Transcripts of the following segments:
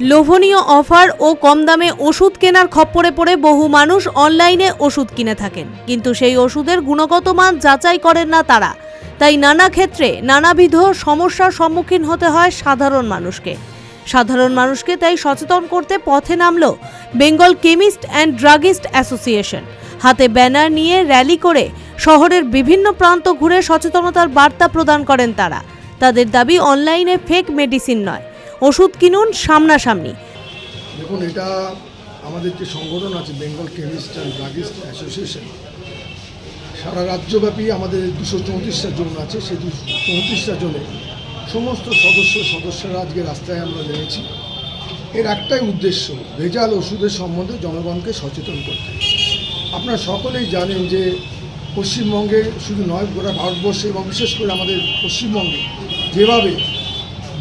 লোভনীয় অফার ও কম দামে ওষুধ কেনার খপ্পরে পড়ে বহু মানুষ অনলাইনে ওষুধ কিনে থাকেন। কিন্তু সেই ওষুধের গুণগত মান যাচাই করেন না তারা। তাই নানা ক্ষেত্রে নানাবিধ সমস্যার সম্মুখীন হতে হয় সাধারণ মানুষকে। সাধারণ মানুষকে তাই সচেতন করতে পথে নামল Bengal chemist and druggist association. হাতে ব্যানার নিয়ে র্যালি করে শহরের বিভিন্ন প্রান্ত ঘুরে সচেতনতার বার্তা প্রদান করেন তারা। তাদের দাবি অনলাইনে ফেক মেডিসিন নয়। ওষুধ কিনুন সামনাসামনি। দেখুন, এটা আমাদের যে সংগঠন আছে Bengal chemist and druggist association সারা রাজ্যব্যাপী আমাদের দুশো চৌত্রিশটা জোন আছে। সেই দুশো চৌত্রিশটা জোনে সমস্ত সদস্য সদস্যরা আজকে রাস্তায় আমরা নেমেছি। এর একটাই উদ্দেশ্য, ভেজাল ওষুধের সম্বন্ধে জনগণকে সচেতন করতে। আপনারা সকলেই জানেন যে পশ্চিমবঙ্গে শুধু নয়, গোটা ভারতবর্ষে এবং বিশেষ করে আমাদের পশ্চিমবঙ্গে যেভাবে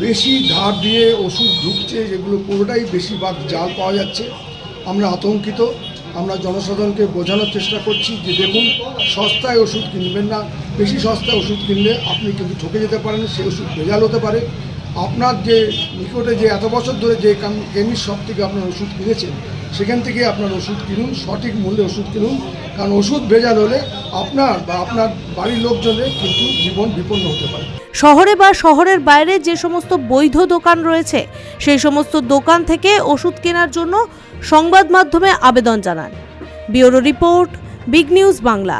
বেশি ধার দিয়ে ওষুধ ঢুকছে, যেগুলো পুরোটাই বেশিরভাগ জাল পাওয়া যাচ্ছে। আমরা আতঙ্কিত, আমরা জনসাধারণকে বোঝানোর চেষ্টা করছি যে দেখুন, সস্তায় ওষুধ কিনবেন না, বেশি সস্তায় ওষুধ কিনলে আপনি কিন্তু ঠকে যেতে পারেন, সেই ওষুধ ভেজাল হতে পারে। আপনার যে নিকটে যে এত বছর ধরে যে কেমিস্ট শপ থেকে আপনার ওষুধ কিনেছেন, সেখান থেকে আপনার ওষুধ কিনুন, সঠিক মূল্যে ওষুধ কিনুন। কারণ ওষুধ ভেজাল হলে আপনার বা আপনার বাড়ির লোকজনের কিন্তু জীবন বিপন্ন হতে পারে। শহরে বা শহরের বাইরে যে সমস্ত বৈধ দোকান রয়েছে, সেই সমস্ত দোকান থেকে ওষুধ কেনার জন্য সংবাদ মাধ্যমে আবেদন জানান। Bureau report, big news Bangla.